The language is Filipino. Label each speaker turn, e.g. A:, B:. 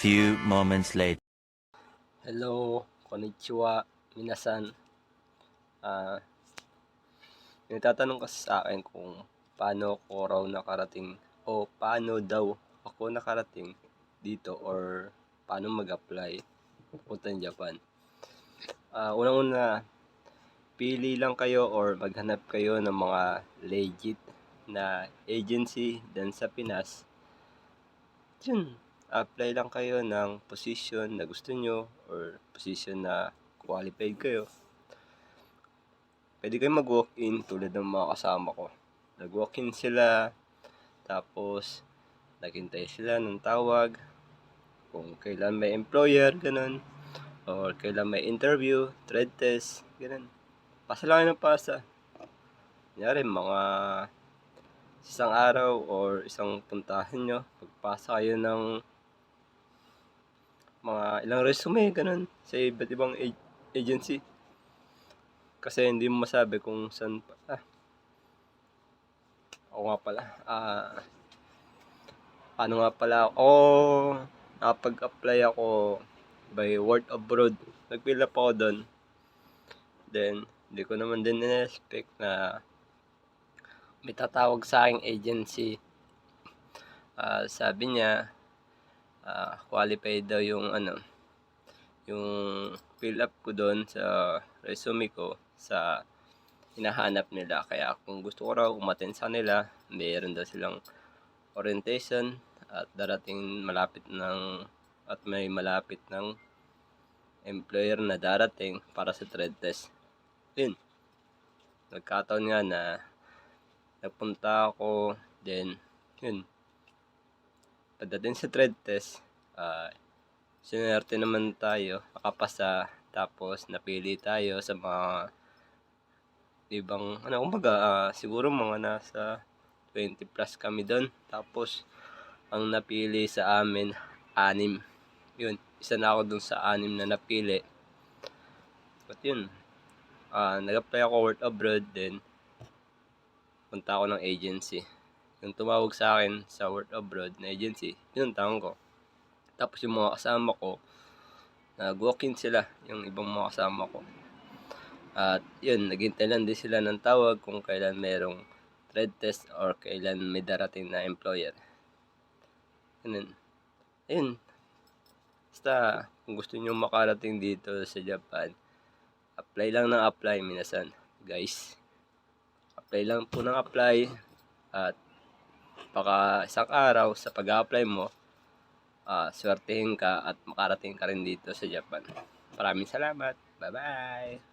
A: few moments later.
B: Hello, konnichiwa, minasan. Ah, may tatanong kasi sa akin kung paano ko raw nakarating o paano daw ako nakarating dito or paano mag-apply punta ng Japan. Ah, unang-una, pili lang kayo or maghanap kayo ng mga legit na agency dan sa Pinas. Yun, apply lang kayo ng position na gusto nyo or position na qualified kayo. Pwede kayo mag-walk-in tulad ng mga kasama ko. Nag-walk-in sila, tapos naghintay sila ng tawag kung kailan may employer, ganun. Or kailan may interview, trade test, ganun. Pasa lang kayo ng pasa. Kunyari, mga isang araw or isang puntahan nyo, pagpasa kayo ng mga ilang resume, ganun, sa iba't ibang ag- agency. Kasi hindi mo masabi kung saan pa. Ah. Ako nga pala. Ah, paano nga pala ako? Oh, nakapag-apply ako by word abroad. Nag-fill up ako doon. Then, hindi ko naman din in-expect na may tatawag sa aking agency. Ah, sabi niya, ah, qualified daw yung ano, yung fill up ko doon sa resume ko sa hinahanap nila. Kaya kung gusto ko raw umaten sa nila, mayroon daw silang orientation at darating malapit ng at may malapit ng employer na darating para sa trade test. Yun. Nagkataon nga na nagpunta ako, then, yun. Pagdating sa trade test, ah, sinerte naman tayo, nakapasa, tapos napili tayo sa mga ibang, ano, kumbaga, ah, siguro mga nasa 20 plus kami doon. Tapos, ang napili sa amin, anim. Yun, isa na ako dun sa anim na napili. But yun, ah nag-apply ako work abroad, then, punta ako ng agency. Yung tumawag sa akin sa work abroad na agency, pinuntahan ko. Tapos yung mga kasama ko, nag-walk-in sila, yung ibang mga kasama ko. At yun, naghintay lang din sila ng tawag kung kailan merong trade test or kailan may darating na employer. Ganun. Ayun. Basta, kung gusto nyo makarating dito sa Japan, apply lang ng apply, minasan. Guys, apply lang po ng apply at baka isang araw sa pag-apply mo, ah swertihin ka at makarating ka rin dito sa Japan. Maraming salamat. Bye-bye!